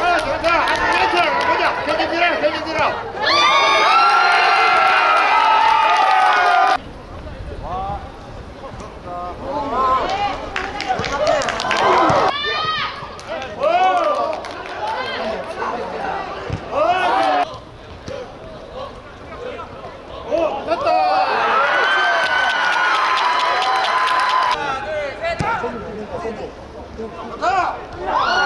아, 좋다. 한 1m. 보자. 경기 뒤로, 경기 뒤로. 가자!